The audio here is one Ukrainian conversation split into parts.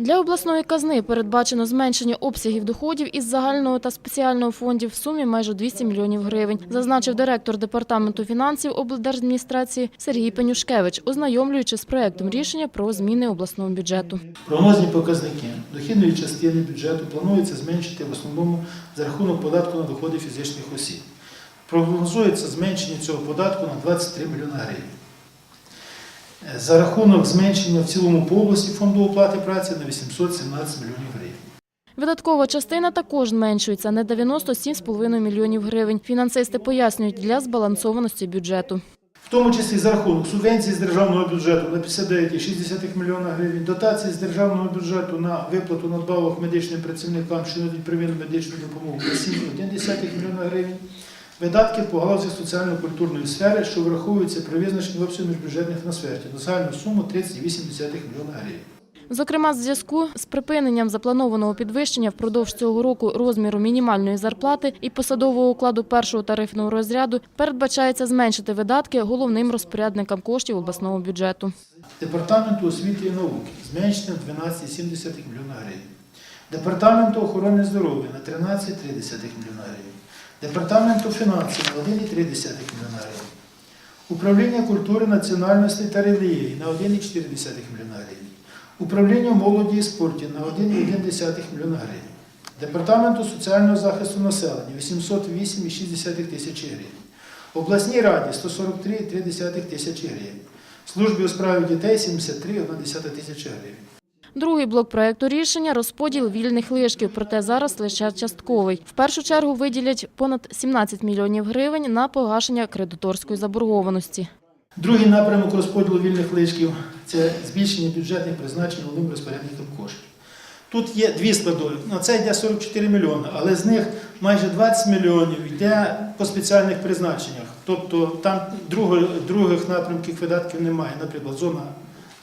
Для обласної казни передбачено зменшення обсягів доходів із загального та спеціального фондів в сумі майже 200 мільйонів гривень, зазначив директор департаменту фінансів облдержадміністрації Сергій Пенюшкевич, ознайомлюючи з проектом рішення про зміни обласного бюджету. Прогнозні показники дохідної частини бюджету планується зменшити в основному за рахунок податку на доходи фізичних осіб. Прогнозується зменшення цього податку на 23 мільйони гривень. За рахунок зменшення в цілому по області фонду оплати праці на 817 мільйонів гривень. Видаткова частина також зменшується на 97,5 мільйонів гривень. Фінансисти пояснюють для збалансованості бюджету. В тому числі за рахунок субвенцій з державного бюджету на 59,6 мільйона гривень, дотації з державного бюджету на виплату надбавок медичним працівникам, що надають первинну медичну допомогу на 7,1 мільйона гривень, видатки по галузі соціально-культурної сфери, що враховуються при визначенні обсягу міжбюджетних трансфертів на загальну суму 30,8 мільйона гривень. Зокрема, в зв'язку з припиненням запланованого підвищення впродовж цього року розміру мінімальної зарплати і посадового укладу першого тарифного розряду передбачається зменшити видатки головним розпорядникам коштів обласного бюджету. Департаменту освіти і науки зменшено на 12,7 мільйона гривень. Департаменту охорони здоров'я на 13,3 мільйона гривень. Департаменту фінансів на 1,3 мільйона гривень. Управління культури, національності та релігії на 1,4 мільйона гривень. Управління молоді і спорту на 1,1 мільйона гривень. Департаменту соціального захисту населення 808,6 тисячі гривень. Обласній раді 143,3 тисячі гривень. Службі у справі дітей 73,1 тисяча гривень. Другий блок проекту рішення – розподіл вільних лишків, проте зараз лише частковий. В першу чергу виділять понад 17 мільйонів гривень на погашення кредиторської заборгованості. Другий напрямок розподілу вільних лишків це збільшення бюджетних призначень новим розпорядникам коштів. Тут є дві складові. На це йде 44 мільйони, але з них майже 20 мільйонів йде по спеціальних призначеннях. Тобто там других напрямків видатків немає. Наприклад, зона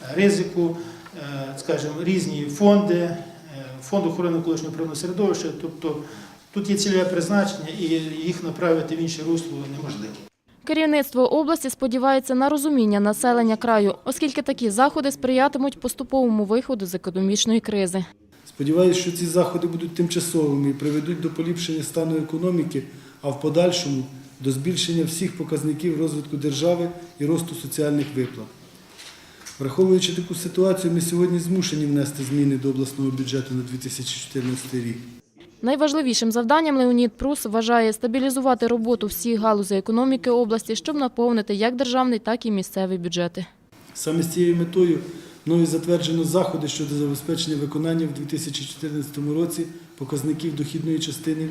е, ризику, скажімо, різні фонди, е, фонд охорони колишнього природного середовища. Тобто тут є цільове призначення і їх направити в інше русло неможливо. Керівництво області сподівається на розуміння населення краю, оскільки такі заходи сприятимуть поступовому виходу з економічної кризи. Сподіваюся, що ці заходи будуть тимчасовими і приведуть до поліпшення стану економіки, а в подальшому до збільшення всіх показників розвитку держави і росту соціальних виплат. Враховуючи таку ситуацію, ми сьогодні змушені внести зміни до обласного бюджету на 2014 рік. Найважливішим завданням Леонід Прус вважає стабілізувати роботу всіх галузей економіки області, щоб наповнити як державний, так і місцеві бюджети. Саме з цією метою мною затверджено заходи щодо забезпечення виконання в 2014 році показників дохідної частини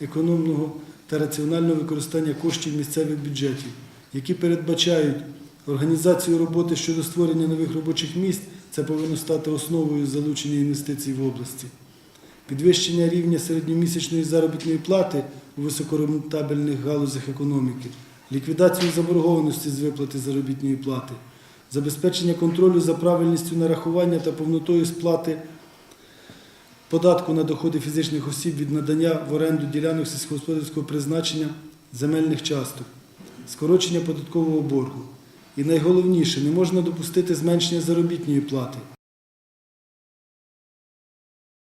економного та раціонального використання коштів місцевих бюджетів, які передбачають організацію роботи щодо створення нових робочих місць. Це повинно стати основою залучення інвестицій в області. Підвищення рівня середньомісячної заробітної плати у високорентабельних галузях економіки, ліквідацію заборгованості з виплати заробітної плати, забезпечення контролю за правильністю нарахування та повнотою сплати податку на доходи фізичних осіб від надання в оренду ділянок сільськогосподарського призначення земельних часток, скорочення податкового боргу. І найголовніше, не можна допустити зменшення заробітної плати.